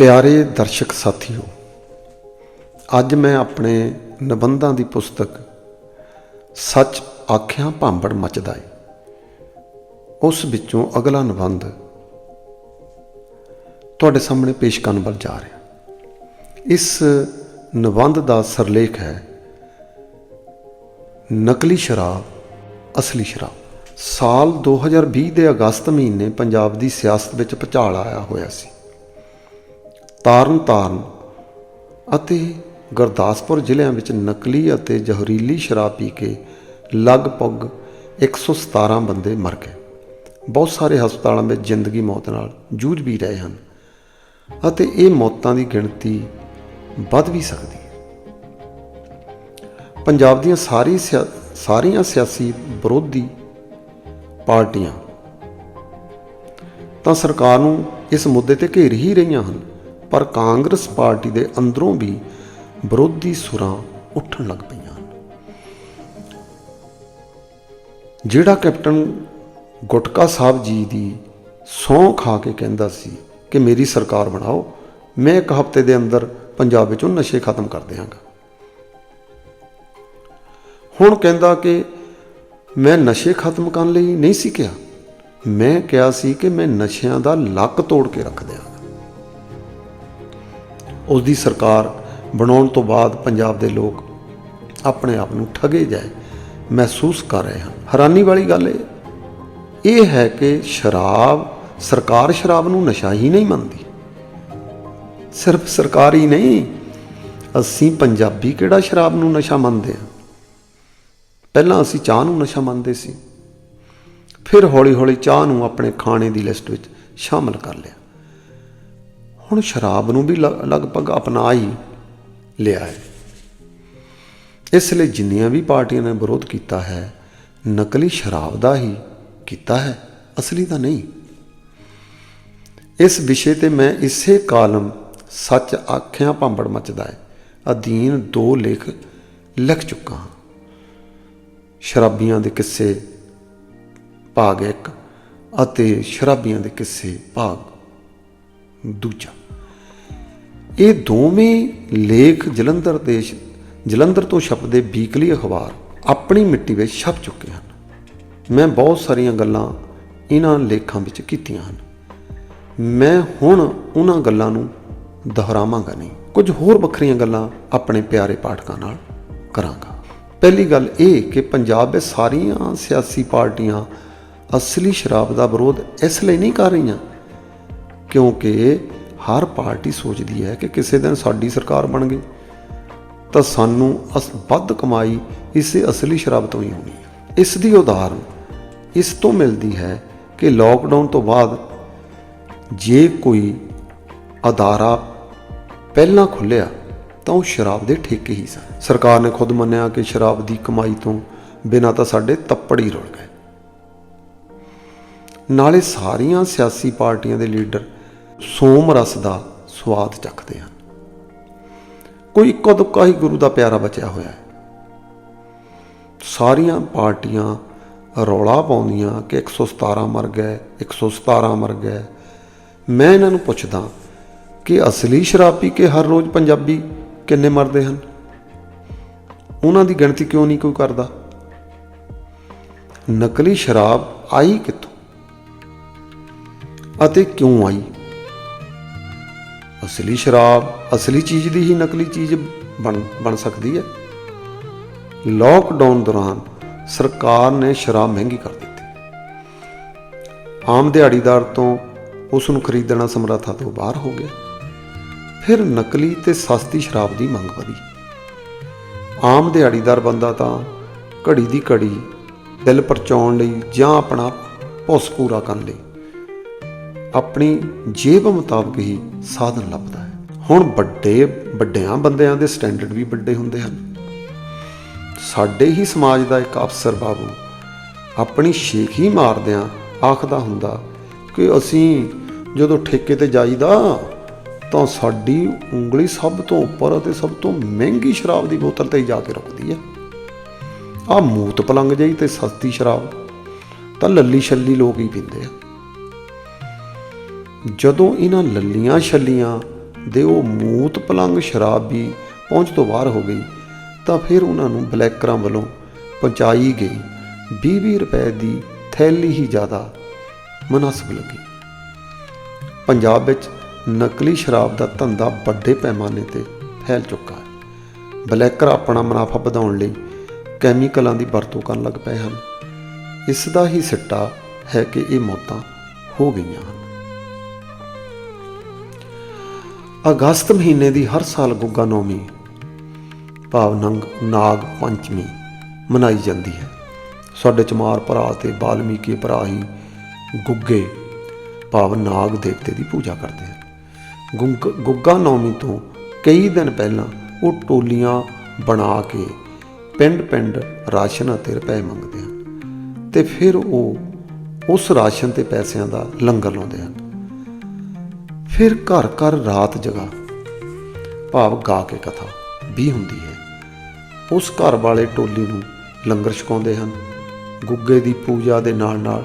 ਪਿਆਰੇ ਦਰਸ਼ਕ ਸਾਥੀਓ, ਅੱਜ ਮੈਂ ਆਪਣੇ ਨਿਬੰਧਾਂ ਦੀ ਪੁਸਤਕ ਸੱਚ ਆਖਿਆ ਭਾਂਬੜ ਮਚਦਾ ਏ। ਉਸ ਵਿੱਚੋਂ ਅਗਲਾ ਨਿਬੰਧ ਤੁਹਾਡੇ ਸਾਹਮਣੇ ਪੇਸ਼ ਕਰਨ ਵੱਲ ਜਾ ਰਿਹਾ। ਇਸ ਨਿਬੰਧ ਦਾ ਸਰਲੇਖ ਹੈ, ਨਕਲੀ ਸ਼ਰਾਬ, ਅਸਲੀ ਸ਼ਰਾਬ। ਸਾਲ 2020 ਦੇ ਅਗਸਤ ਮਹੀਨੇ ਪੰਜਾਬ ਦੀ ਸਿਆਸਤ ਵਿੱਚ ਭੁਚਾਲ ਆਇਆ ਹੋਇਆ ਸੀ। ਤਾਰਨ ਤਾਰਨ ਅਤੇ ਗੁਰਦਾਸਪੁਰ ਜ਼ਿਲ੍ਹਿਆਂ ਵਿੱਚ ਨਕਲੀ ਅਤੇ ਜ਼ਹਿਰੀਲੀ ਸ਼ਰਾਬ ਪੀ ਕੇ ਲਗਭਗ 117 ਬੰਦੇ ਮਰ ਗਏ। ਬਹੁਤ ਸਾਰੇ ਹਸਪਤਾਲਾਂ ਵਿੱਚ ਜ਼ਿੰਦਗੀ ਮੌਤ ਨਾਲ ਜੂਝ ਵੀ ਰਹੇ ਹਨ ਅਤੇ ਇਹ ਮੌਤਾਂ ਦੀ ਗਿਣਤੀ ਵੱਧ ਵੀ ਸਕਦੀ ਹੈ। ਪੰਜਾਬ ਦੀਆਂ ਸਾਰੀ ਸਿਆ- ਸਾਰੀਆਂ ਸਿਆਸੀ ਵਿਰੋਧੀ ਪਾਰਟੀਆਂ ਤਾਂ ਸਰਕਾਰ ਨੂੰ ਇਸ ਮੁੱਦੇ ਤੇ ਘੇਰ ਹੀ ਰਹੀਆਂ ਹਨ ਪਰ ਕਾਂਗਰਸ ਪਾਰਟੀ ਦੇ ਅੰਦਰੋਂ ਵੀ ਵਿਰੋਧੀ ਸੁਰਾਂ ਉੱਠਣ ਲੱਗ ਪਈਆਂ ਹਨ। ਜਿਹੜਾ ਕੈਪਟਨ ਗੁਟਕਾ ਸਾਹਿਬ ਜੀ ਦੀ ਸਹੁੰ ਖਾ ਕੇ ਕਹਿੰਦਾ ਸੀ ਕਿ ਮੇਰੀ ਸਰਕਾਰ ਬਣਾਓ, ਮੈਂ ਇੱਕ ਹਫ਼ਤੇ ਦੇ ਅੰਦਰ ਪੰਜਾਬ ਵਿੱਚੋਂ ਨਸ਼ੇ ਖਤਮ ਕਰ ਦਿਆਂਗਾ। ਹੁਣ ਕਹਿੰਦਾ ਕਿ ਮੈਂ ਨਸ਼ੇ ਖਤਮ ਕਰਨ ਲਈ ਨਹੀਂ ਸੀ ਕਿਹਾ। ਮੈਂ ਕਿਹਾ ਸੀ ਕਿ ਮੈਂ ਨਸ਼ਿਆਂ ਦਾ ਲੱਕ ਤੋੜ ਕੇ ਰੱਖ ਦਿਆਂਗਾ ਉਸ ਦੀ ਸਰਕਾਰ ਬਣਾਉਣ ਤੋਂ ਬਾਅਦ ਪੰਜਾਬ ਦੇ ਲੋਕ ਆਪਣੇ ਆਪ ਨੂੰ ਠਗੇ ਜਾਏ, ਮਹਿਸੂਸ ਕਰ ਰਹੇ ਹਨ। ਹੈਰਾਨੀ ਵਾਲੀ ਗੱਲ ਇਹ ਇਹ ਹੈ ਕਿ ਸ਼ਰਾਬ, ਸਰਕਾਰ ਸ਼ਰਾਬ ਨੂੰ ਨਸ਼ਾ ਹੀ ਨਹੀਂ ਮੰਨਦੀ। ਸਿਰਫ ਸਰਕਾਰ ਹੀ ਨਹੀਂ, ਅਸੀਂ ਪੰਜਾਬੀ ਕਿਹੜਾ ਸ਼ਰਾਬ ਨੂੰ ਨਸ਼ਾ ਮੰਨਦੇ ਆ ਪਹਿਲਾਂ ਅਸੀਂ ਚਾਹ ਨੂੰ ਨਸ਼ਾ ਮੰਨਦੇ ਸੀ, ਫਿਰ ਹੌਲੀ-ਹੌਲੀ ਚਾਹ ਨੂੰ ਆਪਣੇ ਖਾਣੇ ਦੀ ਲਿਸਟ ਵਿੱਚ ਸ਼ਾਮਲ ਕਰ ਲਿਆ। ਹੁਣ ਸ਼ਰਾਬ ਨੂੰ ਵੀ ਲਗਭਗ ਅਪਣਾ ਹੀ ਲਿਆ ਹੈ। ਇਸ ਲਈ ਜਿੰਨੀਆਂ ਵੀ ਪਾਰਟੀਆਂ ਨੇ ਵਿਰੋਧ ਕੀਤਾ ਹੈ, ਨਕਲੀ ਸ਼ਰਾਬ ਦਾ ਹੀ ਕੀਤਾ ਹੈ, ਅਸਲੀ ਦਾ ਨਹੀਂ। ਇਸ ਵਿਸ਼ੇ ਤੇ ਮੈਂ ਇਸੇ ਕਾਲਮ ਸੱਚ ਆਖਿਆਂ ਭਾਂਬੜ ਮਚਦਾ ਹੈ। ਅਧੀਨ ਦੋ ਲੇਖ ਲਿਖ ਚੁੱਕਾ ਹਾਂ। ਸ਼ਰਾਬੀਆਂ ਦੇ ਕਿੱਸੇ ਭਾਗ 1 ਅਤੇ ਸ਼ਰਾਬੀਆਂ ਦੇ ਕਿੱਸੇ ਭਾਗ ਦੂਜਾ। ਇਹ ਦੋਵੇਂ ਲੇਖ ਜਲੰਧਰ ਦੇ ਜਲੰਧਰ ਤੋਂ ਛਪਦੇ ਵੀਕਲੀ ਅਖਬਾਰ ਆਪਣੀ ਮਿੱਟੀ ਵਿੱਚ ਛਪ ਚੁੱਕੇ ਹਨ। ਮੈਂ ਬਹੁਤ ਸਾਰੀਆਂ ਗੱਲਾਂ ਇਹਨਾਂ ਲੇਖਾਂ ਵਿੱਚ ਕੀਤੀਆਂ ਹਨ। ਮੈਂ ਹੁਣ ਉਹਨਾਂ ਗੱਲਾਂ ਨੂੰ ਦੁਹਰਾਵਾਂਗਾ ਨਹੀਂ। ਕੁਝ ਹੋਰ ਵੱਖਰੀਆਂ ਗੱਲਾਂ ਆਪਣੇ ਪਿਆਰੇ ਪਾਠਕਾਂ ਨਾਲ ਕਰਾਂਗਾ। ਪਹਿਲੀ ਗੱਲ ਇਹ ਕਿ ਪੰਜਾਬ ਵਿੱਚ ਸਾਰੀਆਂ ਸਿਆਸੀ ਪਾਰਟੀਆਂ ਅਸਲੀ ਸ਼ਰਾਬ ਦਾ ਵਿਰੋਧ ਇਸ ਲਈ ਨਹੀਂ ਕਰ ਰਹੀਆਂ, ਕਿਉਂਕਿ ਹਰ ਪਾਰਟੀ ਸੋਚਦੀ ਹੈ ਕਿ ਕਿਸੇ ਦਿਨ ਸਾਡੀ ਸਰਕਾਰ ਬਣ ਗਈ। ਤਾਂ ਸਾਨੂੰ ਅਸ, ਵੱਧ ਕਮਾਈ ਇਸੇ ਅਸਲੀ ਸ਼ਰਾਬ ਤੋਂ ਹੀ ਹੋਣੀ ਹੈ। ਇਸ ਦੀ ਉਦਾਹਰਨ ਇਸ ਤੋਂ ਮਿਲਦੀ ਹੈ ਕਿ ਲੋਕਡਾਊਨ ਤੋਂ ਬਾਅਦ ਜੇ ਕੋਈ ਅਦਾਰਾ ਪਹਿਲਾਂ ਖੁੱਲਿਆ ਤਾਂ ਉਹ ਸ਼ਰਾਬ ਦੇ ਠੇਕੇ ਹੀ ਸਨ। ਸਰਕਾਰ ਨੇ ਖੁਦ ਮੰਨਿਆ ਕਿ ਸ਼ਰਾਬ ਦੀ ਕਮਾਈ ਤੋਂ ਬਿਨਾਂ ਤਾਂ ਸਾਡੇ ਤੱਪੜ ਹੀ ਰੁਲ ਗਏ। ਨਾਲੇ ਸਾਰੀਆਂ ਸਿਆਸੀ ਪਾਰਟੀਆਂ ਦੇ ਲੀਡਰ ਸੋਮ ਰਸ ਦਾ ਸਵਾਦ ਚੱਖਦੇ ਹਨ। ਕੋਈ ਇੱਕੋ ਦੁੱਕਾ ਹੀ ਗੁਰੂ ਦਾ ਪਿਆਰਾ ਬਚਿਆ ਹੋਇਆ ਹੈ। ਸਾਰੀਆਂ ਪਾਰਟੀਆਂ ਰੌਲਾ ਪਾਉਂਦੀਆਂ ਕਿ 117 ਮਰ ਗਏ 117 ਮਰ ਗਏ ਮੈਂ ਇਹਨਾਂ ਨੂੰ ਪੁੱਛਦਾ ਕਿ ਅਸਲੀ ਸ਼ਰਾਬ ਪੀ ਕੇ ਹਰ ਰੋਜ਼ ਪੰਜਾਬੀ ਕਿੰਨੇ ਮਰਦੇ ਹਨ? ਉਹਨਾਂ ਦੀ ਗਿਣਤੀ ਕਿਉਂ ਨਹੀਂ ਕੋਈ ਕਰਦਾ? ਨਕਲੀ ਸ਼ਰਾਬ ਆਈ ਕਿੱਥੋਂ? ਅਤੇ ਕਿਉਂ ਆਈ? ਅਸਲੀ ਸ਼ਰਾਬ, ਅਸਲੀ ਚੀਜ਼ ਦੀ ਹੀ ਨਕਲੀ ਚੀਜ਼ ਬਣ ਬਣ ਸਕਦੀ ਹੈ। ਲੋਕਡਾਊਨ ਦੌਰਾਨ ਸਰਕਾਰ ਨੇ ਸ਼ਰਾਬ ਮਹਿੰਗੀ ਕਰ ਦਿੱਤੀ। ਆਮ ਦਿਹਾੜੀਦਾਰ ਤੋਂ ਉਸ ਨੂੰ ਖਰੀਦਣਾ ਸਮਰੱਥਾ ਤੋਂ ਬਾਹਰ ਹੋ ਗਿਆ। ਫਿਰ ਨਕਲੀ ਤੇ ਸਸਤੀ ਸ਼ਰਾਬ ਦੀ ਮੰਗ ਵਧੀ। ਆਮ ਦਿਹਾੜੀਦਾਰ ਬੰਦਾ ਤਾਂ ਘੜੀ ਦੀ ਘੜੀ ਦਿਲ ਪਰਚਾਉਣ ਲਈ ਜਾਂ ਆਪਣਾ ਭੁੱਸ ਪੂਰਾ ਕਰਨ ਲਈ ਆਪਣੀ ਜੇਬ ਮੁਤਾਬਕ ਹੀ ਸਾਧਨ ਲੱਭਦਾ ਹੈ। ਹੁਣ ਵੱਡੇ, ਵੱਡਿਆਂ ਬੰਦਿਆਂ ਦੇ ਸਟੈਂਡਰਡ ਵੀ ਵੱਡੇ ਹੁੰਦੇ ਹਨ। ਸਾਡੇ ਹੀ ਸਮਾਜ ਦਾ ਇੱਕ ਅਫਸਰ ਬਾਬੂ ਆਪਣੀ ਸ਼ੇਖ ਹੀ ਮਾਰਦਿਆਂ ਆਖਦਾ ਹੁੰਦਾ ਕਿ ਅਸੀਂ ਜਦੋਂ ਠੇਕੇ ਤੇ ਜਾਈਦਾ ਤਾਂ ਸਾਡੀ ਉਂਗਲੀ ਸਭ ਤੋਂ ਉੱਪਰ ਅਤੇ ਸਭ ਤੋਂ ਮਹਿੰਗੀ ਸ਼ਰਾਬ ਦੀ ਬੋਤਲ ਤੇ ਜਾ ਕੇ ਰੁਕਦੀ ਹੈ। ਆ ਮੂਤ ਪਲੰਗ ਜਿਹੀ ਤੇ ਸਸਤੀ ਸ਼ਰਾਬ ਤਾਂ ਲੱਲੀ ਛੱਲੀ ਲੋਕ ਹੀ ਪੀਂਦੇ ਆ। ਜਦੋਂ ਇਹਨਾਂ ਲੱਲੀਆਂ ਛੱਲੀਆਂ ਦੇ ਉਹ ਮੂਤ ਪਲੰਗ ਸ਼ਰਾਬ ਵੀ ਪਹੁੰਚ ਤੋਂ ਬਾਹਰ ਹੋ ਗਈ, ਤਾਂ ਫਿਰ ਉਹਨਾਂ ਨੂੰ ਬਲੈਕਰਾਂ ਵੱਲੋਂ ਪਹੁੰਚਾਈ ਗਈ। 20-20 ਰੁਪਏ ਦੀ ਥੈਲੀ ਹੀ ਜ਼ਿਆਦਾ ਮناسب ਲੱਗੀ। ਪੰਜਾਬ ਵਿੱਚ ਨਕਲੀ ਸ਼ਰਾਬ ਦਾ ਧੰਦਾ ਵੱਡੇ ਪੈਮਾਨੇ ਤੇ ਫੈਲ ਚੁੱਕਾ ਹੈ। ਬਲੈਕਰ ਆਪਣਾ ਮੁਨਾਫਾ ਵਧਾਉਣ ਲਈ ਕੈਮੀਕਲਾਂ ਦੀ ਵਰਤੋਂ ਕਰਨ ਲੱਗ ਪਏ ਹਨ। ਇਸ ਦਾ ਹੀ ਸਿੱਟਾ ਹੈ ਕਿ ਇਹ ਮੌਤਾਂ ਹੋ ਗਈਆਂ ਹਨ। ਅਗਸਤ ਮਹੀਨੇ ਦੀ ਹਰ ਸਾਲ ਗੁੱਗਾ ਨੌਮੀ, ਭਾਵ ਨੰਗ ਨਾਗ ਪੰਚਮੀ ਮਨਾਈ ਜਾਂਦੀ ਹੈ। ਸਾਡੇ ਚਮਾਰ ਭਰਾ ਤੇ ਬਾਲਮੀਕੀ ਭਰਾ ਹੀ ਗੁੱਗੇ, ਭਾਵ ਨਾਗ ਦੇਵਤੇ ਦੀ ਪੂਜਾ ਕਰਦੇ ਹਨ। ਗੁੰਗ- ਗੁੱਗਾ ਨੌਮੀ ਤੋਂ ਕਈ ਦਿਨ ਪਹਿਲਾਂ ਉਹ ਟੋਲੀਆਂ ਬਣਾ ਕੇ ਪਿੰਡ-ਪਿੰਡ ਰਾਸ਼ਨ ਅਤੇ ਰੁਪਏ ਮੰਗਦੇ ਹਨ ਤੇ ਫਿਰ ਉਹ ਉਸ ਰਾਸ਼ਨ ਤੇ ਪੈਸਿਆਂ ਦਾ ਲੰਗਰ ਲਾਉਂਦੇ ਹਨ। ਫਿਰ ਘਰ ਘਰ ਰਾਤ ਜਗਾ। ਭਾਵ ਗਾ ਕੇ ਕਥਾ ਵੀ ਹੁੰਦੀ ਹੈ। ਉਸ ਘਰ ਵਾਲੇ ਟੋਲੀ ਨੂੰ ਲੰਗਰ ਛਕਾਉਂਦੇ ਹਨ। ਗੁੱਗੇ ਦੀ ਪੂਜਾ ਦੇ ਨਾਲ ਨਾਲ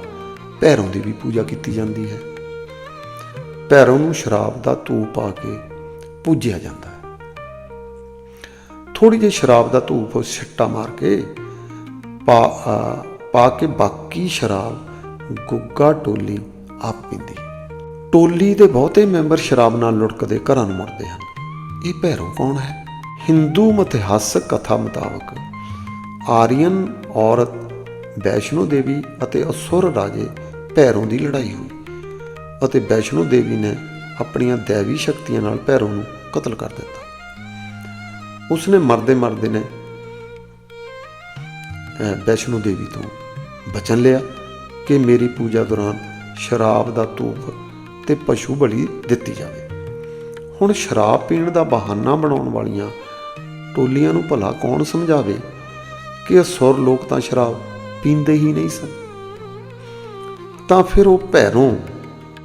ਭੈਰੋਂ ਦੀ ਵੀ ਪੂਜਾ ਕੀਤੀ ਜਾਂਦੀ ਹੈ। ਭੈਰੋਂ ਨੂੰ ਸ਼ਰਾਬ ਦਾ ਧੂਪ ਪਾ ਕੇ ਪੂਜਿਆ ਜਾਂਦਾ ਹੈ। ਥੋੜੀ ਜਿਹੀ ਸ਼ਰਾਬ ਦਾ ਧੂਪ ਛਿੱਟਾ ਮਾਰ ਕੇ ਪਾ ਪਾ ਕੇ ਬਾਕੀ ਸ਼ਰਾਬ ਗੁੱਗਾ ਟੋਲੀ ਆਪ ਪੀਂਦੀ। ਟੋਲੀ ਦੇ ਬਹੁਤੇ ਮੈਂਬਰ ਸ਼ਰਾਬ ਨਾਲ ਲੁੜਕਦੇ ਘਰਾਂ ਨੂੰ ਮੁੜਦੇ ਹਨ। ਇਹ ਭੈਰੋ ਕੌਣ ਹੈ? ਹਿੰਦੂ ਮਤਿਹਾਸਕ ਕਥਾ ਮੁਤਾਬਕ ਆਰੀਅਨ, ਔਰਤ, ਵੈਸ਼ਨੋ ਦੇਵੀ ਅਤੇ ਅਸੁਰ ਰਾਜੇ ਭੈਰੋਂ ਦੀ ਲੜਾਈ ਹੋਈ ਅਤੇ ਵੈਸ਼ਨੋ ਦੇਵੀ ਨੇ ਆਪਣੀਆਂ ਦੇਵੀ ਸ਼ਕਤੀਆਂ ਨਾਲ ਭੈਰੋਂ ਨੂੰ ਕਤਲ ਕਰ ਦਿੱਤਾ। ਉਸਨੇ ਮਰਦੇ ਮਰਦੇ ਨੇ ਵੈਸ਼ਨੋ ਦੇਵੀ ਤੋਂ ਬਚਨ ਲਿਆ ਕਿ ਮੇਰੀ ਪੂਜਾ ਦੌਰਾਨ ਸ਼ਰਾਬ ਦਾ ਧੂਪ ਤੇ ਪਸ਼ੂ ਬਲੀ ਦਿੱਤੀ ਜਾਵੇ। ਹੁਣ ਸ਼ਰਾਬ ਪੀਣ ਦਾ ਬਹਾਨਾ ਬਣਾਉਣ ਵਾਲੀਆਂ ਟੋਲੀਆਂ ਨੂੰ ਭਲਾ ਕੌਣ ਸਮਝਾਵੇ ਕਿ ਅਸੁਰ ਲੋਕ ਤਾਂ ਸ਼ਰਾਬ ਪੀਂਦੇ ਹੀ ਨਹੀਂ ਸਨ? ਤਾਂ ਫਿਰ ਉਹ ਭੈਰੋਂ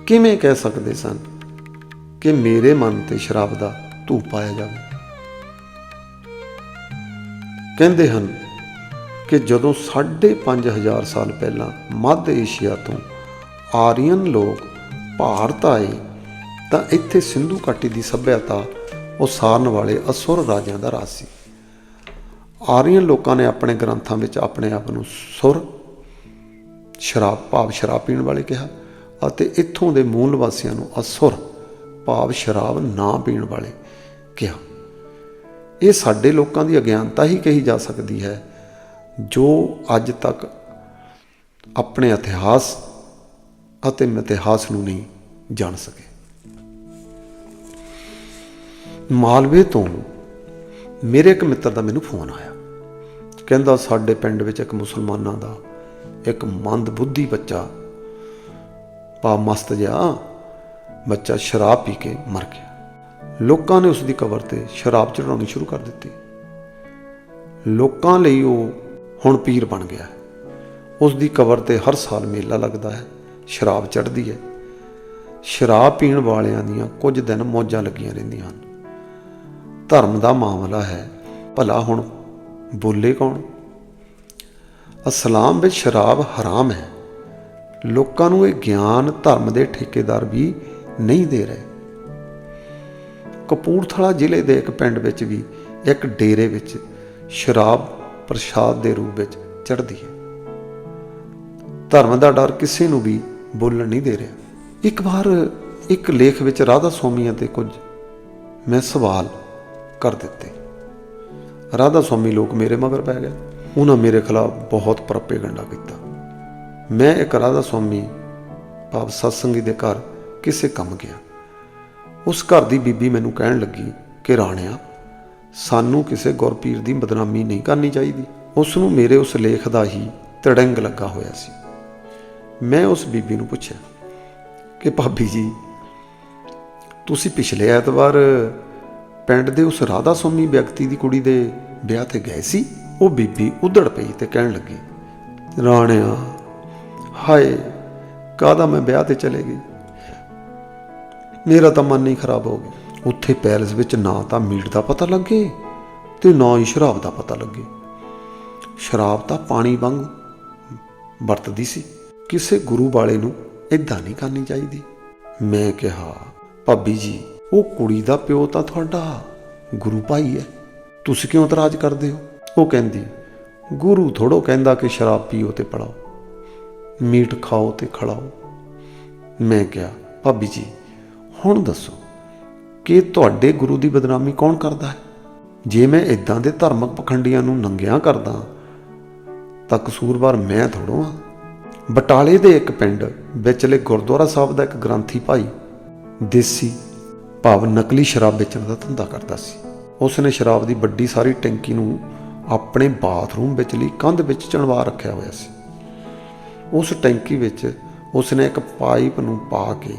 ਕਿਵੇਂ ਕਹਿ ਸਕਦੇ ਸਨ ਕਿ ਮੇਰੇ ਮਨ ਤੇ ਸ਼ਰਾਬ ਦਾ ਧੂਪ ਪਾਇਆ ਜਾਵੇ? ਕਹਿੰਦੇ ਹਨ ਕਿ ਜਦੋਂ 5500 ਸਾਲ ਪਹਿਲਾਂ ਮੱਧ ਏਸ਼ੀਆ ਤੋਂ ਆਰੀਅਨ ਲੋਕ ਭਾਰਤ ਆਏ, ਤਾਂ ਇੱਥੇ ਸਿੰਧੂ ਘਾਟੀ ਦੀ ਸੱਭਿਅਤਾ ਉਸਾਰਨ ਵਾਲੇ ਅਸੁਰ ਰਾਜਿਆਂ ਦਾ ਰਾਜ ਸੀ। ਆਰੀਅਨ ਲੋਕਾਂ ਨੇ ਆਪਣੇ ਗ੍ਰੰਥਾਂ ਵਿੱਚ ਆਪਣੇ ਆਪ ਨੂੰ ਸੁਰ, ਸ਼ਰਾਬ, ਭਾਵ ਸ਼ਰਾਬ ਪੀਣ ਵਾਲੇ ਕਿਹਾ ਅਤੇ ਇੱਥੋਂ ਦੇ ਮੂਲ ਵਾਸੀਆਂ ਨੂੰ ਅਸੁਰ, ਭਾਵ ਸ਼ਰਾਬ ਨਾ ਪੀਣ ਵਾਲੇ ਕਿਹਾ। ਇਹ ਸਾਡੇ ਲੋਕਾਂ ਦੀ ਅਗਿਆਨਤਾ ਹੀ ਕਹੀ ਜਾ ਸਕਦੀ ਹੈ, ਜੋ ਅੱਜ ਤੱਕ ਆਪਣੇ ਇਤਿਹਾਸ ਅਤੇ ਮਿਥਿਹਾਸ ਨੂੰ ਨਹੀਂ ਜਾਣ ਸਕੇ। ਮਾਲਵੇ ਤੋਂ ਮੇਰੇ ਇੱਕ ਮਿੱਤਰ ਦਾ ਮੈਨੂੰ ਫੋਨ ਆਇਆ। ਕਹਿੰਦਾ, ਸਾਡੇ ਪਿੰਡ ਵਿੱਚ ਇੱਕ ਮੁਸਲਮਾਨਾਂ ਦਾ ਇੱਕ ਮੰਦ ਬੁੱਧੀ ਬੱਚਾ ਪਾ ਮਸਤ ਜਿਹਾ ਬੱਚਾ ਸ਼ਰਾਬ ਪੀ ਕੇ ਮਰ ਗਿਆ। ਲੋਕਾਂ ਨੇ ਉਸ ਦੀ ਕਬਰ ਤੇ ਸ਼ਰਾਬ ਚੜਾਉਣੀ ਸ਼ੁਰੂ ਕਰ ਦਿੱਤੀ। ਲੋਕਾਂ ਲਈ ਉਹ ਹੁਣ ਪੀਰ ਬਣ ਗਿਆ ਹੈ। ਉਸ ਦੀ ਕਬਰ ਤੇ ਹਰ ਸਾਲ ਮੇਲਾ ਲੱਗਦਾ ਹੈ। ਸ਼ਰਾਬ ਚੜ੍ਹਦੀ ਹੈ। ਸ਼ਰਾਬ ਪੀਣ ਵਾਲਿਆਂ ਦੀਆਂ ਕੁਝ ਦਿਨ ਮੌਜਾਂ ਲੱਗੀਆਂ ਰਹਿੰਦੀਆਂ ਹਨ। ਧਰਮ ਦਾ ਮਾਮਲਾ ਹੈ, ਭਲਾ ਹੁਣ ਬੋਲੇ ਕੌਣ? ਇਸਲਾਮ ਵਿੱਚ ਸ਼ਰਾਬ ਹਰਾਮ ਹੈ। ਲੋਕਾਂ ਨੂੰ ਇਹ ਗਿਆਨ ਧਰਮ ਦੇ ਠੇਕੇਦਾਰ ਵੀ ਨਹੀਂ ਦੇ ਰਹੇ। ਕਪੂਰਥਲਾ ਜ਼ਿਲ੍ਹੇ ਦੇ ਇੱਕ ਪਿੰਡ ਵਿੱਚ ਵੀ ਇੱਕ ਡੇਰੇ ਵਿੱਚ ਸ਼ਰਾਬ ਪ੍ਰਸ਼ਾਦ ਦੇ ਰੂਪ ਵਿੱਚ ਚੜ੍ਹਦੀ ਹੈ। ਧਰਮ ਦਾ ਡਰ ਕਿਸੇ ਨੂੰ ਵੀ ਬੋਲਣ ਨਹੀਂ ਦੇ ਰਿਹਾ। ਇੱਕ ਵਾਰ ਇੱਕ ਲੇਖ ਵਿੱਚ ਰਾਧਾ ਸਵਾਮੀ ਅਤੇ ਕੁਝ ਮੈਂ ਸਵਾਲ ਕਰ ਦਿੱਤੇ। ਰਾਧਾ ਸਵਾਮੀ ਲੋਕ ਮੇਰੇ ਮਗਰ ਪੈ ਗਏ। ਉਹਨਾਂ ਮੇਰੇ ਖਿਲਾਫ ਬਹੁਤ ਪ੍ਰੋਪੇਗੈਂਡਾ ਕੀਤਾ। ਮੈਂ ਇੱਕ ਰਾਧਾ ਸਵਾਮੀ ਭਾਵ ਸਤਸੰਗੀ ਦੇ ਘਰ ਕਿਸੇ ਕੰਮ ਗਿਆ। ਉਸ ਘਰ ਦੀ ਬੀਬੀ ਮੈਨੂੰ ਕਹਿਣ ਲੱਗੀ ਕਿ ਰਾਣਿਆ, ਸਾਨੂੰ ਕਿਸੇ ਗੁਰਪੀਰ ਦੀ ਬਦਨਾਮੀ ਨਹੀਂ ਕਰਨੀ ਚਾਹੀਦੀ। ਉਸ ਨੂੰ ਮੇਰੇ ਉਸ ਲੇਖ ਦਾ ਹੀ ਤੜੰਗ ਲੱਗਾ ਹੋਇਆ ਸੀ। ਮੈਂ ਉਸ ਬੀਬੀ ਨੂੰ ਪੁੱਛਿਆ ਕਿ ਭਾਬੀ ਜੀ, ਤੁਸੀਂ ਪਿਛਲੇ ਐਤਵਾਰ ਪਿੰਡ ਦੇ ਉਸ ਰਾਧਾ ਸੋਮੀ ਵਿਅਕਤੀ ਦੀ ਕੁੜੀ ਦੇ ਵਿਆਹ ਤੇ ਗਏ ਸੀ? ਉਹ ਬੀਬੀ ਉਧੜ ਪਈ ਤੇ ਕਹਿਣ ਲੱਗੀ, ਰਾਣਿਆ, ਹਾਏ, ਕਾਹਦਾ ਮੈਂ ਵਿਆਹ ਤੇ ਚਲੇ ਗਈ? ਮੇਰਾ ਤਾਂ ਮਨ ਹੀ ਖਰਾਬ ਹੋ ਗਿਆ। ਉੱਥੇ ਪੈਲਸ ਵਿੱਚ ਨਾ ਤਾਂ ਮੀਟ ਦਾ ਪਤਾ ਲੱਗੇ ਤੇ ਨਾ ਹੀ ਸ਼ਰਾਬ ਦਾ ਪਤਾ ਲੱਗੇ। ਸ਼ਰਾਬ ਤਾਂ ਪਾਣੀ ਵਾਂਗ ਵਰਤਦੀ ਸੀ। ਕਿਸੇ ਗੁਰੂ ਵਾਲੇ ਨੂੰ ਇਦਾਂ ਨਹੀਂ ਕਰਨੀ ਚਾਹੀਦੀ। ਮੈਂ ਕਿਹਾ, ਭਾਬੀ ਜੀ, ਉਹ ਕੁੜੀ ਦਾ ਪਿਓ ਤਾਂ ਤੁਹਾਡਾ ਗੁਰੂ ਭਾਈ ਹੈ। ਤੁਸੀਂ ਕਿਉਂ ਇਤਰਾਜ਼ ਕਰਦੇ ਹੋ? ਉਹ ਕਹਿੰਦੀ, ਗੁਰੂ ਥੋੜੋ ਕਹਿੰਦਾ ਕਿ ਸ਼ਰਾਬ ਪੀਓ ਤੇ ਪੜਾਓ, ਮੀਟ ਖਾਓ ਤੇ ਖੜਾਓ ਮੈਂ ਕਿਹਾ, ਭਾਬੀ ਜੀ, ਹੁਣ ਦੱਸੋ, ਕਿ ਤੁਹਾਡੇ ਗੁਰੂ ਦੀ ਬਦਨਾਮੀ ਕੌਣ ਕਰਦਾ ਹੈ? ਜੇ ਮੈਂ ਇਦਾਂ ਦੇ ਧਾਰਮਿਕ ਪਖੰਡੀਆਂ ਨੂੰ ਨੰਗਿਆਂ ਕਰਦਾ ਤਾਂ ਕਸੂਰਵਾਰ ਮੈਂ ਥੋੜੋ ਹਾਂ। ਬਟਾਲੇ ਦੇ ਇੱਕ ਪਿੰਡ ਵਿਚਲੇ ਗੁਰਦੁਆਰਾ ਸਾਹਿਬ ਦਾ ਇੱਕ ਗ੍ਰੰਥੀ ਭਾਈ ਦੇਸੀ ਭਾਵ ਨਕਲੀ ਸ਼ਰਾਬ ਵੇਚਣ ਦਾ ਧੰਦਾ ਕਰਦਾ ਸੀ। ਉਸ ਨੇ ਸ਼ਰਾਬ ਦੀ ਵੱਡੀ ਸਾਰੀ ਟੈਂਕੀ ਨੂੰ ਆਪਣੇ ਬਾਥਰੂਮ ਵਿਚਲੀ ਕੰਧ ਵਿੱਚ ਚਣਵਾ ਰੱਖਿਆ ਹੋਇਆ ਸੀ। ਉਸ ਟੈਂਕੀ ਵਿੱਚ ਉਸ ਨੇ ਇੱਕ ਪਾਈਪ ਨੂੰ ਪਾ ਕੇ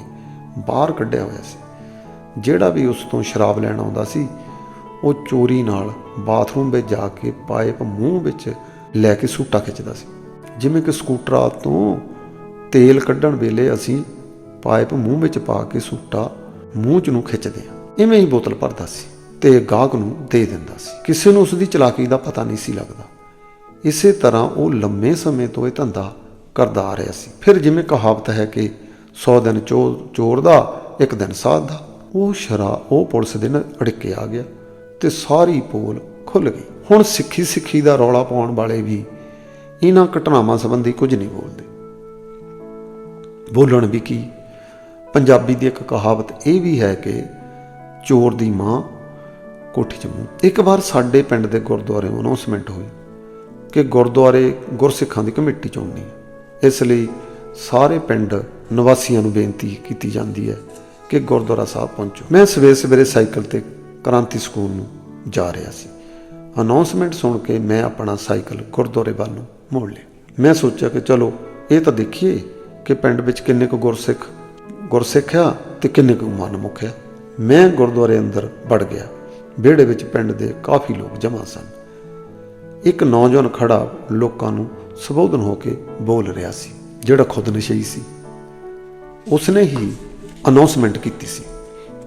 ਬਾਹਰ ਕੱਢਿਆ ਹੋਇਆ ਸੀ। ਜਿਹੜਾ ਵੀ ਉਸ ਤੋਂ ਸ਼ਰਾਬ ਲੈਣ ਆਉਂਦਾ ਸੀ, ਉਹ ਚੋਰੀ ਨਾਲ ਬਾਥਰੂਮ ਵਿੱਚ ਜਾ ਕੇ ਪਾਈਪ ਮੂੰਹ ਵਿੱਚ ਲੈ ਕੇ ਸੂਟਾ ਖਿੱਚਦਾ ਸੀ। ਜਿਵੇਂ ਕਿ ਸਕੂਟਰਾਂ ਤੋਂ ਤੇਲ ਕੱਢਣ ਵੇਲੇ ਅਸੀਂ ਪਾਈਪ ਮੂੰਹ ਵਿੱਚ ਪਾ ਕੇ ਸੂਟਾ ਮੂੰਹ 'ਚ ਨੂੰ ਖਿੱਚਦੇ ਹਾਂ। ਇਵੇਂ ਹੀ ਬੋਤਲ ਭਰਦਾ ਸੀ ਤੇ ਗਾਹਕ ਨੂੰ ਦੇ ਦਿੰਦਾ ਸੀ। ਕਿਸੇ ਨੂੰ ਉਸ ਦੀ ਚਲਾਕੀ ਦਾ ਪਤਾ ਨਹੀਂ ਸੀ ਲੱਗਦਾ। ਇਸੇ ਤਰ੍ਹਾਂ ਉਹ ਲੰਮੇ ਸਮੇਂ ਤੋਂ ਇਹ ਧੰਦਾ ਕਰਦਾ ਆ ਰਿਹਾ ਸੀ। ਫਿਰ ਜਿਵੇਂ ਕਹਾਵਤ ਹੈ ਕਿ 100 ਦਿਨ ਚੋਰ ਚੋਰ ਦਾ, ਇੱਕ ਦਿਨ ਸਾਧ ਦਾ। ਉਹ ਸ਼ਰਾ ਉਹ ਪੁਲਿਸ ਦੇ ਨਾਲ ਅੜਕੇ ਆ ਗਿਆ ਤੇ ਸਾਰੀ ਪੋਲ ਖੁੱਲ ਗਈ। ਹੁਣ ਸਿੱਖੀ ਸਿੱਖੀ ਦਾ ਰੌਲਾ ਪਾਉਣ ਵਾਲੇ ਵੀ ਇਹਨਾਂ ਘਟਨਾਵਾਂ ਸੰਬੰਧੀ ਕੁਝ ਨਹੀਂ ਬੋਲਦੇ। ਬੋਲਣ ਵੀ ਕੀ? ਪੰਜਾਬੀ ਦੀ ਇੱਕ ਕਹਾਵਤ ਇਹ ਵੀ ਹੈ ਕਿ ਚੋਰ ਦੀ ਮਾਂ ਕੋਠੀ 'ਚ ਮੂੰਹ। ਇੱਕ ਵਾਰ ਸਾਡੇ ਪਿੰਡ ਦੇ ਗੁਰਦੁਆਰੇ ਅਨਾਉਂਸਮੈਂਟ ਹੋਈ ਕਿ ਗੁਰਦੁਆਰੇ ਗੁਰਸਿੱਖਾਂ ਦੀ ਕਮੇਟੀ ਚੁਣਨੀ ਹੈ। ਇਸ ਲਈ ਸਾਰੇ ਪਿੰਡ ਨਿਵਾਸੀਆਂ ਨੂੰ ਬੇਨਤੀ ਕੀਤੀ ਜਾਂਦੀ ਹੈ ਕਿ ਗੁਰਦੁਆਰਾ ਸਾਹਿਬ ਪਹੁੰਚੋ। ਮੈਂ ਸਵੇਰੇ ਸਵੇਰੇ ਸਾਈਕਲ ਤੇ ਕ੍ਰਾਂਤੀ ਸਕੂਲ ਨੂੰ ਜਾ ਰਿਹਾ ਸੀ। ਅਨਾਉਂਸਮੈਂਟ ਸੁਣ ਕੇ ਮੈਂ ਆਪਣਾ ਸਾਈਕਲ ਗੁਰਦੁਆਰੇ ਵੱਲ ਨੂੰ ਮੋੜ ਲਿਆ। ਮੈਂ ਸੋਚਿਆ ਕਿ ਚਲੋ, ਇਹ ਤਾਂ ਦੇਖੀਏ ਕਿ ਪਿੰਡ ਵਿੱਚ ਕਿੰਨੇ ਕੁ ਗੁਰਸਿੱਖ ਗੁਰਸਿੱਖ ਆ ਤੇ ਕਿੰਨੇ ਕੁ ਮਨਮੁਖ ਆ। ਮੈਂ ਗੁਰਦੁਆਰੇ ਅੰਦਰ ਵੜ ਗਿਆ। ਵਿਹੜੇ ਵਿੱਚ ਪਿੰਡ ਦੇ ਕਾਫੀ ਲੋਕ ਜਮ੍ਹਾਂ ਸਨ। ਇੱਕ ਨੌਜਵਾਨ ਖੜਾ ਲੋਕਾਂ ਨੂੰ ਸੰਬੋਧਨ ਹੋ ਕੇ ਬੋਲ ਰਿਹਾ ਸੀ, ਜਿਹੜਾ ਖੁਦ ਨਸ਼ਈ ਸੀ। ਉਸਨੇ ਹੀ ਅਨਾਉਂਸਮੈਂਟ ਕੀਤੀ ਸੀ।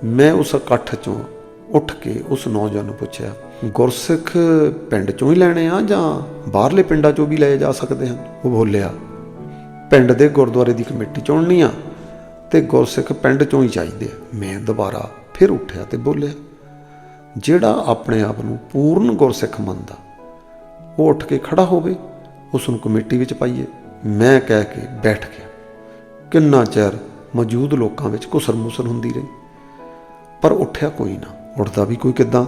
ਮੈਂ ਉਸ ਇਕੱਠ ਚੋਂ ਉੱਠ ਕੇ ਉਸ ਨੌਜਵਾਨ ਨੂੰ ਪੁੱਛਿਆ ਗੁਰਸਿੱਖ ਪਿੰਡ ਚੋਂ ਹੀ ਲੈਣੇ ਆ ਜਾਂ ਬਾਹਰਲੇ ਪਿੰਡਾਂ ਚੋਂ ਵੀ ਲਏ ਜਾ ਸਕਦੇ ਹਨ? ਉਹ ਬੋਲਿਆ, ਪਿੰਡ ਦੇ ਗੁਰਦੁਆਰੇ ਦੀ ਕਮੇਟੀ ਚੁਣਨੀ ਆ ਤੇ ਗੁਰਸਿੱਖ ਪਿੰਡ ਚੋਂ ਹੀ ਚਾਹੀਦੇ ਆ। ਮੈਂ ਦੁਬਾਰਾ ਫਿਰ ਉੱਠਿਆ ਤੇ ਬੋਲਿਆ, ਜਿਹੜਾ ਆਪਣੇ ਆਪ ਨੂੰ ਪੂਰਨ ਗੁਰਸਿੱਖ ਮੰਨਦਾ, ਉਹ ਉੱਠ ਕੇ ਖੜਾ ਹੋਵੇ, ਉਸ ਨੂੰ ਕਮੇਟੀ ਵਿੱਚ ਪਾਈਏ। ਮੈਂ ਕਹਿ ਕੇ ਬੈਠ ਗਿਆ। ਕਿੰਨਾ ਚਿਰ ਮੌਜੂਦ ਲੋਕਾਂ ਵਿੱਚ ਕੁਸਰ-ਮੁਸਰ ਹੁੰਦੀ ਰਹੀ, ਪਰ ਉੱਠਿਆ ਕੋਈ ਨਾ। ਉੱਠਦਾ ਵੀ ਕੋਈ ਕਿੱਦਾਂ?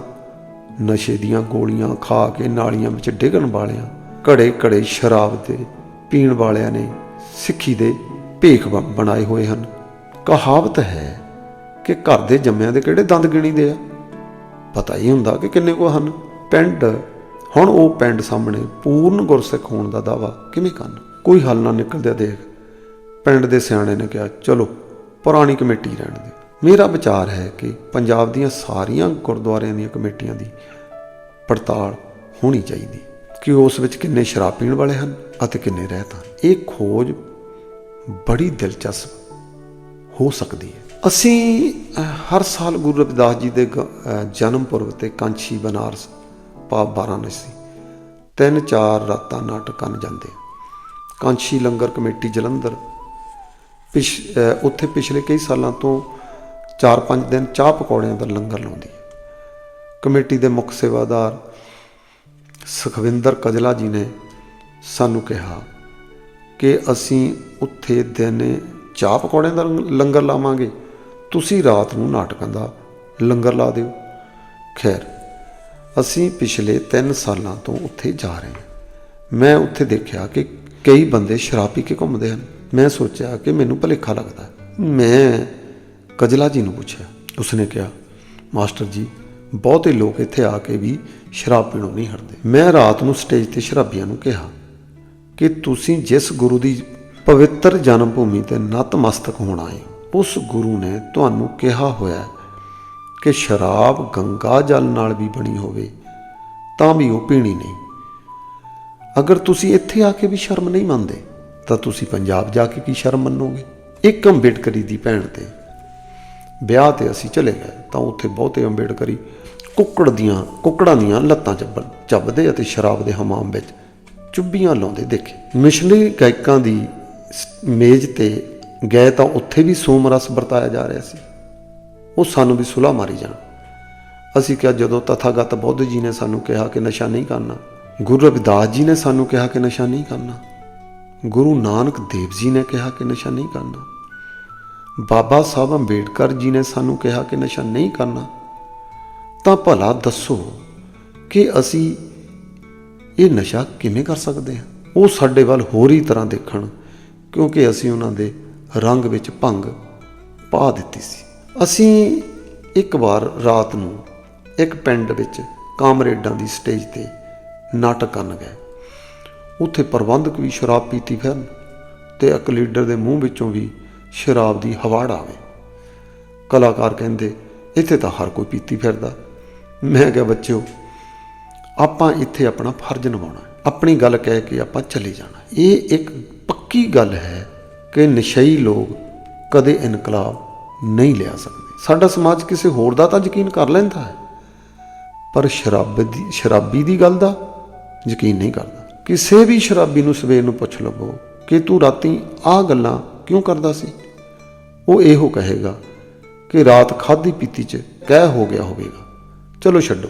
ਨਸ਼ੇ ਦੀਆਂ ਗੋਲੀਆਂ ਖਾ ਕੇ ਨਾਲੀਆਂ ਵਿੱਚ ਡਿੱਗਣ ਵਾਲਿਆਂ, ਘੜੇ ਘੜੇ ਸ਼ਰਾਬ ਦੇ ਪੀਣ ਵਾਲਿਆਂ ਨੇ ਸਿੱਖੀ ਦੇ ਭੇਖ ਬਣਾਏ ਹੋਏ ਹਨ। ਕਹਾਵਤ ਹੈ ਕਿ ਘਰ ਦੇ ਜੰਮਿਆਂ ਦੇ ਕਿਹੜੇ ਦੰਦ ਗਿਣੀਦੇ ਆ? ਪਤਾ ਹੀ ਹੁੰਦਾ ਕਿ ਕਿੰਨੇ ਕੋ ਹਨ। ਪਿੰਡ, ਹੁਣ ਉਹ ਪਿੰਡ ਸਾਹਮਣੇ ਪੂਰਨ ਗੁਰਸਿੱਖ ਹੋਣ ਦਾ ਦਾਵਾ ਕਿਵੇਂ ਕਰਨ? ਕੋਈ ਹੱਲ ਨਾ ਨਿਕਲਦਿਆ ਦੇਖ ਪਿੰਡ ਦੇ ਸਿਆਣੇ ਨੇ ਕਿਹਾ, ਚਲੋ ਪੁਰਾਣੀ ਕਮੇਟੀ ਰਹਿਣ ਦੇ। ਮੇਰਾ ਵਿਚਾਰ ਹੈ ਕਿ ਪੰਜਾਬ ਦੀਆਂ ਸਾਰੀਆਂ ਗੁਰਦੁਆਰਿਆਂ ਦੀਆਂ ਕਮੇਟੀਆਂ ਦੀ ਪੜਤਾਲ ਹੋਣੀ ਚਾਹੀਦੀ। ਕਿ ਉਸ ਵਿੱਚ ਕਿੰਨੇ ਸ਼ਰਾਬ ਪੀਣ ਵਾਲੇ ਹਨ ਅਤੇ ਕਿੰਨੇ ਰਹਿਤ ਹਨ। ਇਹ ਖੋਜ ਬੜੀ ਦਿਲਚਸਪ ਹੋ ਸਕਦੀ ਹੈ। ਅਸੀਂ ਹਰ ਸਾਲ ਗੁਰੂ ਰਵਿਦਾਸ ਜੀ ਦੇ ਗ- ਜਨਮ ਪੁਰਬ ਤੇ ਕਾਂਛੀ ਬਨਾਰਸ ਪਾਪ ਵਾਰਾਣਸੀ ਤਿੰਨ ਚਾਰ ਰਾਤਾਂ ਨਾਟਕ ਕਰਨ ਜਾਂਦੇ। ਕਾਂਛੀ ਲੰਗਰ ਕਮੇਟੀ ਜਲੰਧਰ ਪਿਛ ਉੱਥੇ ਪਿਛਲੇ ਕਈ ਸਾਲਾਂ ਤੋਂ 4-5 ਦਿਨ ਚਾਹ ਪਕੌੜਿਆਂ ਦਾ ਲੰਗਰ ਲਾਉਂਦੀ ਹੈ। ਕਮੇਟੀ ਦੇ ਮੁੱਖ ਸੇਵਾਦਾਰ ਸੁਖਵਿੰਦਰ ਕਜਲਾ ਜੀ ਨੇ ਸਾਨੂੰ ਕਿਹਾ ਕਿ ਅਸੀਂ ਉੱਥੇ ਦਿਨ ਚਾਹ ਪਕੌੜਿਆਂ ਦਾ ਲੰਗਰ ਲਾਵਾਂਗੇ। ਤੁਸੀਂ ਰਾਤ ਨੂੰ ਨਾਟਕਾਂ ਦਾ ਲੰਗਰ ਲਾ ਦਿਓ। ਖੈਰ, ਅਸੀਂ ਪਿਛਲੇ 3 ਸਾਲਾਂ ਤੋਂ ਉੱਥੇ ਜਾ ਰਹੇ ਹਾਂ। ਮੈਂ ਉੱਥੇ ਦੇਖਿਆ ਕਿ ਕਈ ਬੰਦੇ ਸ਼ਰਾਬ ਪੀ ਕੇ ਘੁੰਮਦੇ ਹਨ। ਮੈਂ ਸੋਚਿਆ ਕਿ ਮੈਨੂੰ ਭੁਲੇਖਾ ਲੱਗਦਾ। ਮੈਂ ਕਜਲਾ ਜੀ ਨੂੰ ਪੁੱਛਿਆ। ਉਸਨੇ ਕਿਹਾ, ਮਾਸਟਰ ਜੀ, ਬਹੁਤੇ ਲੋਕ ਇੱਥੇ ਆ ਕੇ ਵੀ ਸ਼ਰਾਬ ਪੀਣੋਂ ਨਹੀਂ ਹਟਦੇ। ਮੈਂ ਰਾਤ ਨੂੰ ਸਟੇਜ ਤੇ ਸ਼ਰਾਬੀਆਂ ਨੂੰ ਕਿਹਾ ਕਿ ਤੁਸੀਂ ਜਿਸ ਗੁਰੂ ਦੀ ਪਵਿੱਤਰ ਜਨਮ ਭੂਮੀ ਤੇ ਨਤਮਸਤਕ ਹੋਣਾ ਹੈ ਉਸ ਗੁਰੂ ਨੇ ਤੁਹਾਨੂੰ ਕਿਹਾ ਹੋਇਆ ਕਿ ਸ਼ਰਾਬ ਗੰਗਾ ਜਲ ਨਾਲ ਵੀ ਬਣੀ ਹੋਵੇ, ਤਾਂ ਵੀ ਉਹ ਪੀਣੀ ਨਹੀਂ। ਅਗਰ ਤੁਸੀਂ ਇੱਥੇ ਆ ਕੇ ਵੀ ਸ਼ਰਮ ਨਹੀਂ ਮੰਨਦੇ, ਤਾਂ ਤੁਸੀਂ ਪੰਜਾਬ ਜਾ ਕੇ ਕੀ ਸ਼ਰਮ ਮੰਨੋਗੇ? ਇੱਕ ਅੰਬੇਡਕਰੀ ਦੀ ਭੈਣ ਤੇ ਵਿਆਹ ਤੇ ਅਸੀਂ ਚਲੇ ਗਏ, ਤਾਂ ਉੱਥੇ ਬਹੁਤੇ ਅੰਬੇਡਕਰੀ ਕੁੱਕੜ ਦੀਆਂ, ਕੁੱਕੜਾਂ ਦੀਆਂ ਲੱਤਾਂ ਚੱਬ ਚੱਬਦੇ ਅਤੇ ਸ਼ਰਾਬ ਦੇ ਹਮਾਮ ਵਿੱਚ ਚੁੱਭੀਆਂ ਲਾਉਂਦੇ ਦੇਖੇ। ਮਿਸ਼ਨਰੀ ਗਾਇਕਾਂ ਦੀ ਮੇਜ਼ ਤੇ ਗਏ ਤਾਂ ਉੱਥੇ ਵੀ ਸੋਮ ਰਸ ਵਰਤਾਇਆ ਜਾ ਰਿਹਾ ਸੀ। ਉਹ ਸਾਨੂੰ ਵੀ ਸੁਲਾ ਮਾਰੀ ਜਾਣ। ਅਸੀਂ ਕਿਹਾ, ਜਦੋਂ ਤਥਾਗਤ ਬੁੱਧ ਜੀ ਨੇ ਸਾਨੂੰ ਕਿਹਾ ਕਿ ਨਸ਼ਾ ਨਹੀਂ ਕਰਨਾ, ਗੁਰੂ ਰਵਿਦਾਸ ਜੀ ਨੇ ਸਾਨੂੰ ਕਿਹਾ ਕਿ ਨਸ਼ਾ ਨਹੀਂ ਕਰਨਾ, ਗੁਰੂ ਨਾਨਕ ਦੇਵ ਜੀ ਨੇ ਕਿਹਾ ਕਿ ਨਸ਼ਾ ਨਹੀਂ ਕਰਨਾ। ਬਾਬਾ ਸਾਹਿਬ ਅੰਬੇਡਕਰ ਜੀ ਨੇ ਸਾਨੂੰ ਕਿਹਾ ਕਿ ਨਸ਼ਾ ਨਹੀਂ ਕਰਨਾ, ਤਾਂ ਭਲਾ ਦੱਸੋ ਕਿ ਅਸੀਂ ਇਹ ਨਸ਼ਾ ਕਿਵੇਂ ਕਰ ਸਕਦੇ ਹਾਂ? ਉਹ ਸਾਡੇ ਵੱਲ ਹੋਰ ਹੀ ਤਰ੍ਹਾਂ ਦੇਖਣ, ਕਿਉਂਕਿ ਅਸੀਂ ਉਹਨਾਂ ਦੇ ਰੰਗ ਵਿੱਚ ਭੰਗ ਪਾ ਦਿੱਤੀ ਸੀ। ਅਸੀਂ ਇੱਕ ਵਾਰ ਰਾਤ ਨੂੰ ਇੱਕ ਪਿੰਡ ਵਿੱਚ ਕਾਮਰੇਡਾਂ ਦੀ ਸਟੇਜ ਤੇ ਨਾਟਕ ਕਰਨ ਗਏ। ਉੱਥੇ ਪ੍ਰਬੰਧਕ ਵੀ ਸ਼ਰਾਬ ਪੀਤੀ ਫਿਰਨ ਤੇ ਇੱਕ ਲੀਡਰ ਦੇ ਮੂੰਹ ਵਿੱਚੋਂ ਵੀ ਸ਼ਰਾਬ ਦੀ ਹਵਾੜ ਆਵੇ। ਕਲਾਕਾਰ ਕਹਿੰਦੇ, ਇੱਥੇ ਤਾਂ ਹਰ ਕੋਈ ਪੀਤੀ ਫਿਰਦਾ। ਮੈਂ ਕਿਹਾ, ਬੱਚਿਓ, ਆਪਾਂ ਇੱਥੇ ਆਪਣਾ ਫਰਜ਼ ਨਿਭਾਉਣਾ ਆਪਣੀ ਗੱਲ ਕਹਿ ਕੇ ਆਪਾਂ ਚਲੇ ਜਾਣਾ ਇਹ ਇੱਕ ਪੱਕੀ ਗੱਲ ਹੈ ਕਿ ਨਸ਼ਈ ਲੋਕ ਕਦੇ ਇਨਕਲਾਬ ਨਹੀਂ ਲਿਆ ਸਕਦੇ। ਸਾਡਾ ਸਮਾਜ ਕਿਸੇ ਹੋਰ ਦਾ ਤਾਂ ਯਕੀਨ ਕਰ ਲੈਂਦਾ ਹੈ। ਪਰ ਸ਼ਰਾਬ ਦੀ, ਸ਼ਰਾਬੀ ਦੀ ਗੱਲ ਦਾ ਯਕੀਨ ਨਹੀਂ ਕਰਦਾ। ਕਿਸੇ ਵੀ ਸ਼ਰਾਬੀ ਨੂੰ ਸਵੇਰ ਨੂੰ ਪੁੱਛ ਲਵੋ ਕਿ ਤੂੰ ਰਾਤੀ ਆਹ ਗੱਲਾਂ ਕਿਉਂ ਕਰਦਾ ਸੀ? ਉਹ ਇਹੋ ਕਹੇਗਾ ਕਿ ਰਾਤ ਖਾਦੀ ਪੀਤੀ ਚ ਕਹਿ ਹੋ ਗਿਆ ਹੋਵੇਗਾ। ਚਲੋ ਛੱਡੋ।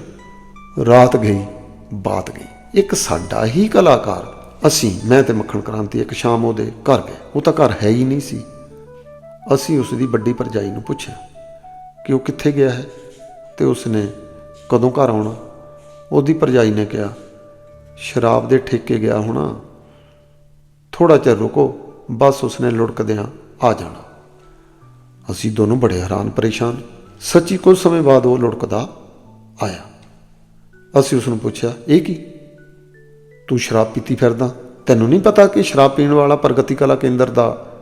ਰਾਤ ਗਈ, ਬਾਤ ਗਈ। ਇੱਕ ਸਾਡਾ ਹੀ ਕਲਾਕਾਰ, ਅਸੀਂ, ਮੈਂ ਤੇ ਮੱਖਣ ਕ੍ਰਾਂਤੀ, ਇੱਕ ਸ਼ਾਮ ਉਹਦੇ ਘਰ ਗਏ। ਉਹ ਤਾਂ ਘਰ ਹੈ ਹੀ ਨਹੀਂ ਸੀ। ਅਸੀਂ ਉਸ ਦੀ ਵੱਡੀ ਭਰਜਾਈ ਨੂੰ ਪੁੱਛਿਆ ਕਿ ਉਹ ਕਿੱਥੇ ਗਿਆ ਹੈ? ਤੇ ਉਸਨੇ ਕਦੋਂ ਘਰ ਆਉਣਾ? ਉਹਦੀ ਭਰਜਾਈ ਨੇ ਕਿਹਾ, ਸ਼ਰਾਬ ਦੇ ਠੇਕੇ ਗਿਆ ਹੋਣਾ। ਥੋੜਾ ਚਿਰ ਰੁਕੋ। ਬਸ ਉਸਨੇ ਲੁੜਕਦਿਆਂ ਆ ਜਾਣਾ। ਅਸੀਂ ਦੋਨੋਂ ਬੜੇ ਹੈਰਾਨ ਪਰੇਸ਼ਾਨ। ਸੱਚੀ ਕੁਝ ਸਮੇਂ ਬਾਅਦ ਉਹ ਲੁੜਕਦਾ ਆਇਆ। ਅਸੀਂ ਉਸ ਨੂੰ ਪੁੱਛਿਆ, ਇਹ ਕੀ? ਤੂੰ ਸ਼ਰਾਬ ਪੀਤੀ ਫਿਰਦਾ? ਤੈਨੂੰ ਨਹੀਂ ਪਤਾ ਕਿ ਸ਼ਰਾਬ ਪੀਣ ਵਾਲਾ ਪ੍ਰਗਤੀ ਕਲਾ ਕੇਂਦਰ ਦਾ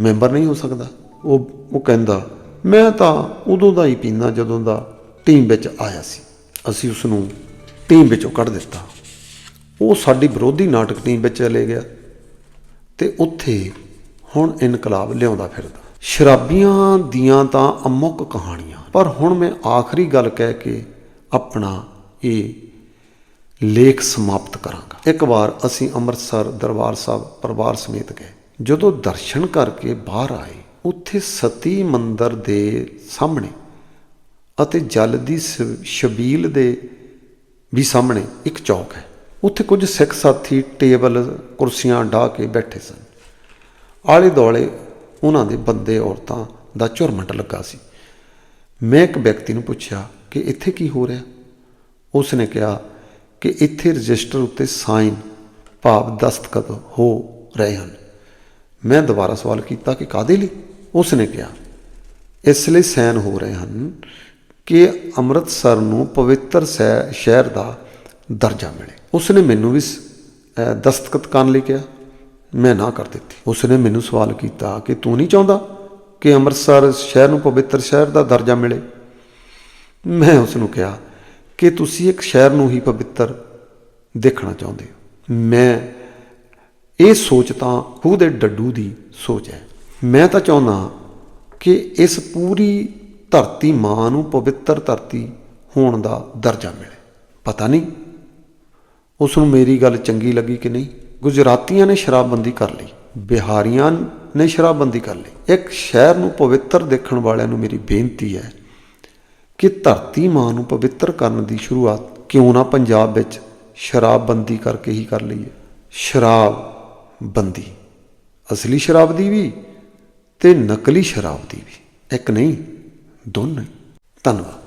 ਮੈਂਬਰ ਨਹੀਂ ਹੋ ਸਕਦਾ? ਉਹ ਉਹ ਕਹਿੰਦਾ, ਮੈਂ ਤਾਂ ਉਦੋਂ ਦਾ ਹੀ ਪੀਂਦਾ ਜਦੋਂ ਦਾ ਟੀਮ ਵਿੱਚ ਆਇਆ ਸੀ। ਅਸੀਂ ਉਸ ਨੂੰ ਟੀਮ ਵਿੱਚੋਂ ਕੱਢ ਦਿੱਤਾ। ਉਹ ਸਾਡੀ ਵਿਰੋਧੀ ਨਾਟਕ ਟੀਮ ਵਿੱਚ ਚਲੇ ਗਿਆ। ਤੇ ਉੱਥੇ ਹੁਣ ਇਨਕਲਾਬ ਲਿਆਉਂਦਾ ਫਿਰਦਾ। ਸ਼ਰਾਬੀਆਂ ਦੀਆਂ ਤਾਂ ਅਮੁੱਕ ਕਹਾਣੀਆਂ। ਪਰ ਹੁਣ ਮੈਂ ਆਖਰੀ ਗੱਲ ਕਹਿ ਕੇ ਆਪਣਾ ਇਹ ਲੇਖ ਸਮਾਪਤ ਕਰਾਂਗਾ। ਇੱਕ ਵਾਰ ਅਸੀਂ ਅੰਮ੍ਰਿਤਸਰ ਦਰਬਾਰ ਸਾਹਿਬ ਪਰਿਵਾਰ ਸਮੇਤ ਗਏ। ਜਦੋਂ ਦਰਸ਼ਨ ਕਰਕੇ ਬਾਹਰ ਆਏ, ਉੱਥੇ ਸਤੀ ਮੰਦਰ ਦੇ ਸਾਹਮਣੇ ਅਤੇ ਜਲ ਦੀ ਸ- ਛਬੀਲ ਦੇ ਵੀ ਸਾਹਮਣੇ ਇੱਕ ਚੌਕ ਹੈ। ਉੱਥੇ ਕੁਝ ਸਿੱਖ ਸਾਥੀ ਟੇਬਲ ਕੁਰਸੀਆਂ ਢਾ ਕੇ ਬੈਠੇ ਸਨ। ਆਲੇ ਦੁਆਲੇ ਉਹਨਾਂ ਦੇ ਬੰਦੇ ਔਰਤਾਂ ਦਾ ਝੁਰਮਟ ਲੱਗਾ ਸੀ। ਮੈਂ ਇੱਕ ਵਿਅਕਤੀ ਨੂੰ ਪੁੱਛਿਆ ਕਿ ਇੱਥੇ ਕੀ ਹੋ ਰਿਹਾ? ਉਸ ਨੇ ਕਿਹਾ ਕਿ ਇੱਥੇ ਰਜਿਸਟਰ ਉੱਤੇ ਸਾਈਨ ਭਾਵ ਦਸਤਖਤ ਹੋ ਰਹੇ ਹਨ। ਮੈਂ ਦੁਬਾਰਾ ਸਵਾਲ ਕੀਤਾ ਕਿ ਕਾਦੇ ਲਈ? ਉਸ ਨੇ ਕਿਹਾ, ਇਸ ਲਈ ਸਾਈਨ ਹੋ ਰਹੇ ਹਨ ਕਿ ਅੰਮ੍ਰਿਤਸਰ ਨੂੰ ਪਵਿੱਤਰ ਸ਼ਹਿ- ਸ਼ਹਿਰ ਦਾ ਦਰਜਾ ਮਿਲੇ। ਉਸ ਨੇ ਮੈਨੂੰ ਵੀ ਸ- ਦਸਤਖਤ ਕਰਨ ਲਈ ਕਿਹਾ। ਮੈਂ ਨਾ ਕਰ ਦਿੱਤੀ। ਉਸ ਨੇ ਮੈਨੂੰ ਸਵਾਲ ਕੀਤਾ ਕਿ ਤੂੰ ਨਹੀਂ ਚਾਹੁੰਦਾ ਕਿ ਅੰਮ੍ਰਿਤਸਰ ਸ਼ਹਿਰ ਨੂੰ ਪਵਿੱਤਰ ਸ਼ਹਿਰ ਦਾ ਦਰਜਾ ਮਿਲੇ? ਮੈਂ ਉਸ ਨੂੰ ਕਿਹਾ ਕਿ ਤੁਸੀਂ ਇੱਕ ਸ਼ਹਿਰ ਨੂੰ ਹੀ ਪਵਿੱਤਰ ਦੇਖਣਾ ਚਾਹੁੰਦੇ ਹੋ। ਮੈਂ ਇਹ ਸੋਚ ਤਾਂ ਖੂਹ ਦੇ ਡੱਡੂ ਦੀ ਸੋਚ ਹੈ। ਮੈਂ ਤਾਂ ਚਾਹੁੰਦਾ ਕਿ ਇਸ ਪੂਰੀ ਧਰਤੀ ਮਾਂ ਨੂੰ ਪਵਿੱਤਰ ਧਰਤੀ ਹੋਣ ਦਾ ਦਰਜਾ ਮਿਲੇ। ਪਤਾ ਨਹੀਂ ਉਸ ਨੂੰ ਮੇਰੀ ਗੱਲ ਚੰਗੀ ਲੱਗੀ ਕਿ ਨਹੀਂ? ਗੁਜਰਾਤੀਆਂ ਨੇ ਸ਼ਰਾਬਬੰਦੀ ਕਰ ਲਈ, ਬਿਹਾਰੀਆਂ ਨੇ ਸ਼ਰਾਬਬੰਦੀ ਕਰ ਲਈ। ਇੱਕ ਸ਼ਹਿਰ ਨੂੰ ਪਵਿੱਤਰ ਦੇਖਣ ਵਾਲਿਆਂ ਨੂੰ ਮੇਰੀ ਬੇਨਤੀ ਹੈ ਕਿ ਧਰਤੀ ਮਾਂ ਨੂੰ ਪਵਿੱਤਰ ਕਰਨ ਦੀ ਸ਼ੁਰੂਆਤ ਕਿਉਂ ਨਾ ਪੰਜਾਬ ਵਿੱਚ ਸ਼ਰਾਬਬੰਦੀ ਕਰਕੇ ਹੀ ਕਰ ਲਈਏ। ਸ਼ਰਾਬ ਬੰਦੀ ਅਸਲੀ ਸ਼ਰਾਬ ਦੀ ਵੀ ਤੇ ਨਕਲੀ ਸ਼ਰਾਬ ਦੀ ਵੀ। ਇੱਕ ਨਹੀਂ ਦੋਨੋਂ ਧੰਨਵਾਦ।